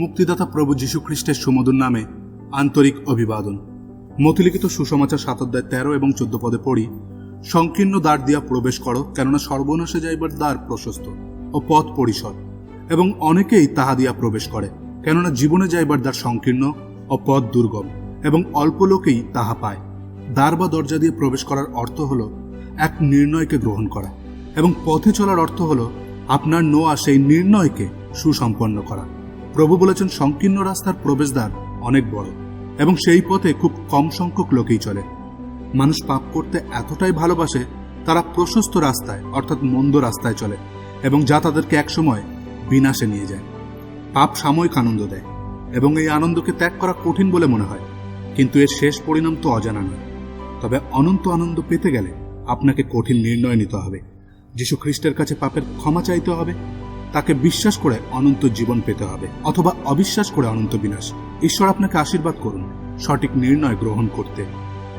মুক্তিদাতা প্রভু যীশু খ্রিস্টের সুমধুর নামে আন্তরিক অভিবাদন। মতিলিখিত সুসমাচার সাত অধ্যায় তেরো এবং চোদ্দ পদে পড়ি, সংকীর্ণ দ্বার দিয়া প্রবেশ করো, কেননা সর্বনাশে যাইবার দ্বার প্রশস্ত ও পথ পরিসর, এবং অনেকেই তাহা দিয়া প্রবেশ করে, কেননা জীবনে যাইবার দ্বার সংকীর্ণ ও পথ দুর্গম, এবং অল্প লোকেই তাহা পায়। দ্বার বা দরজা দিয়ে প্রবেশ করার অর্থ হল এক নির্ণয়কে গ্রহণ করা, এবং পথে চলার অর্থ হল আপনার নোয়া সেই নির্ণয়কে সুসম্পন্ন করা। প্রভু বলেছেন সংকীর্ণ রাস্তার প্রবেশদ্বার অনেক বড় এবং সেই পথে খুব কম সংখ্যক লোকেই চলে। মানুষ পাপ করতে এতটাই ভালোবাসে, তারা প্রশস্ত রাস্তায়, অর্থাৎ মন্দ রাস্তায় চলে এবং যা তাদেরকে একসময় বিনাশে নিয়ে যায়। পাপ সাময়িক আনন্দ দেয় এবং এই আনন্দকে ত্যাগ করা কঠিন বলে মনে হয়। কিন্তু এর শেষ পরিণাম তো অজানা নয়। তবে অনন্ত আনন্দ পেতে গেলে আপনাকে কঠিন নির্ণয় নিতে হবে। যীশু খ্রিস্টের কাছে পাপের ক্ষমা চাইতে হবে তাকে বিশ্বাস করে অনন্ত জীবন পেতে হবে, অথবা অবিশ্বাস করে অনন্ত বিনাশ। ঈশ্বর আপনাকে আশীর্বাদ করুন, সঠিক নির্ণয় গ্রহণ করতে।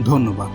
ধন্যবাদ।